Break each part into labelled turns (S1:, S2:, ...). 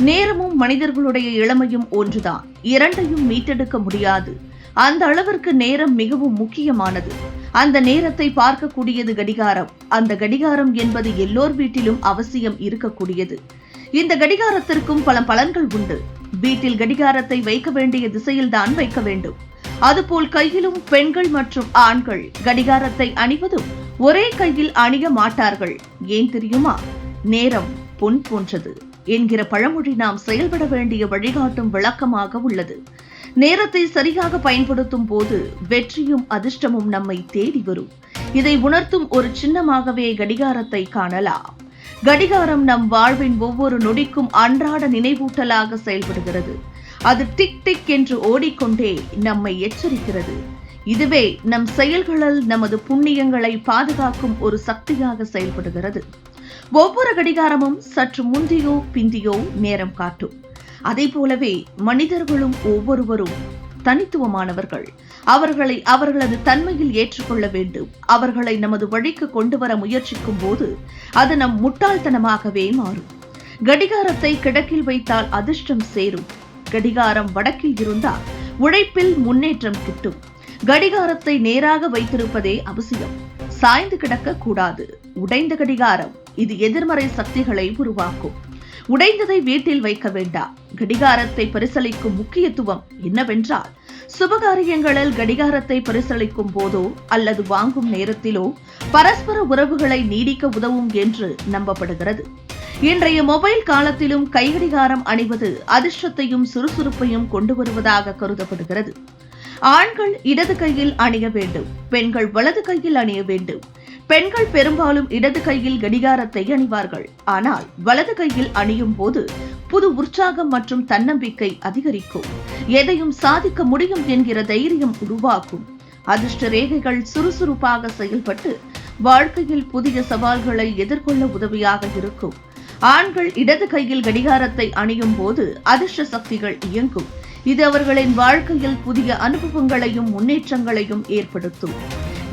S1: நேரமும் மனிதர்களுடைய இளமையும் ஒன்றுதான். இரண்டையும் மீட்டெடுக்க முடியாது. அந்த அளவிற்கு நேரம் மிகவும் முக்கியமானது. அந்த நேரத்தை பார்க்கக்கூடியது கடிகாரம். அந்த கடிகாரம் என்பது எல்லோர் வீட்டிலும் அவசியம் இருக்கக்கூடியது. இந்த கடிகாரத்திற்கும் பல பலன்கள் உண்டு. வீட்டில் கடிகாரத்தை வைக்க வேண்டிய திசையில்தான் வைக்க வேண்டும். அதுபோல் கையிலும் பெண்கள் மற்றும் ஆண்கள் கடிகாரத்தை அணிவதும் ஒரே கையில் அணிய மாட்டார்கள். ஏன் தெரியுமா? நேரம் பொன் போன்றது. என்கிற பழமொழி நாம் செயல்பட வேண்டிய வழிகாட்டும் விளக்கமாக உள்ளது. நேரத்தை சரியாக பயன்படுத்தும் போது வெற்றியும் அதிர்ஷ்டமும் நம்மை தேடி வரும். இதை உணர்த்தும் ஒரு சின்னமாகவே கடிகாரத்தை காணலாம். கடிகாரம் நம் வாழ்வின் ஒவ்வொரு நொடிக்கும் அன்றாட நினைவூட்டலாக செயல்படுகிறது. அது டிக் டிக் என்று ஓடிக்கொண்டே நம்மை எச்சரிக்கிறது. இதுவே நம் செயல்களில் நமது புண்ணியங்களை பாதுகாக்கும் ஒரு சக்தியாக செயல்படுகிறது. ஒவ்வொரு கடிகாரமும் சற்று முந்தியோ பிந்தியோ நேரம் காட்டும். அதே போலவே மனிதர்களும் ஒவ்வொருவரும் தனித்துவமானவர்கள். அவர்களை அவர்களது தன்மையில் ஏற்றுக்கொள்ள வேண்டும். அவர்களை நமது வழிக்கு கொண்டு வர முயற்சிக்கும் போது அது நம் முட்டாள்தனமாகவே மாறும். கடிகாரத்தை கிடக்கில் வைத்தால் அதிர்ஷ்டம் சேரும். கடிகாரம் வடக்கில் இருந்தால் உழைப்பில் முன்னேற்றம் கிட்டும். கடிகாரத்தை நேராக வைத்திருப்பதே அவசியம். சாய்ந்து கிடக்க கூடாது. உடைந்த கடிகாரம். இது எதிர்மறை சக்திகளை உருவாக்கும். உடைந்ததை வீட்டில் வைக்க வேண்டாம் கடிகாரத்தை பரிசளிக்கும் முக்கியத்துவம் என்னவென்றால் சுபகாரியங்களில் கடிகாரத்தை பரிசளிக்கும் போதோ அல்லது வாங்கும் நேரத்திலோ பரஸ்பர உறவுகளை நீடிக்க உதவும் என்று நம்பப்படுகிறது. இன்றைய மொபைல் காலத்திலும் கைகடிகாரம் அணிவது அதிர்ஷ்டத்தையும் சுறுசுறுப்பையும் கொண்டு வருவதாக கருதப்படுகிறது. ஆண்கள் இடது கையில் அணிய வேண்டும் பெண்கள் வலது கையில் அணிய வேண்டும். பெண்கள் பெரும்பாலும் இடது கையில் கடிகாரத்தை அணிவார்கள். ஆனால் வலது கையில் அணியும் போது புது உற்சாகம் மற்றும் தன்னம்பிக்கை அதிகரிக்கும். எதையும் சாதிக்க முடியும் என்கிற தைரியம் உருவாக்கும் அதிர்ஷ்ட ரேகைகள் சுறுசுறுப்பாக செயல்பட்டு வாழ்க்கையில் புதிய சவால்களை எதிர்கொள்ள உதவியாக இருக்கும். ஆண்கள் இடது கையில் கடிகாரத்தை அணியும் போது அதிர்ஷ்ட சக்திகள் இயங்கும். இது அவர்களின் வாழ்க்கையில் புதிய அனுபவங்களையும் முன்னேற்றங்களையும் ஏற்படுத்தும்.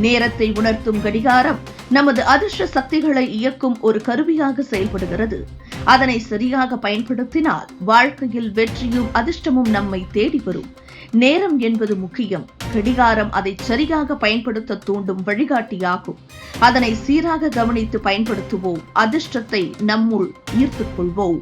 S1: நேரத்தை உணர்த்தும் கடிகாரம் நமது அதிர்ஷ்ட சக்திகளை இயக்கும் ஒரு கருவியாக செயல்படுகிறது. அதனை சரியாக பயன்படுத்தினால் வாழ்க்கையில் வெற்றியும் அதிர்ஷ்டமும் நம்மை தேடி வரும். நேரம் என்பது முக்கியம். கடிகாரம் அதை சரியாக பயன்படுத்த தூண்டும் வழிகாட்டியாகும். அதனை சீராக கவனித்து பயன்படுத்துவோம். அதிர்ஷ்டத்தை நம்முள் ஈர்த்துக் கொள்வோம்.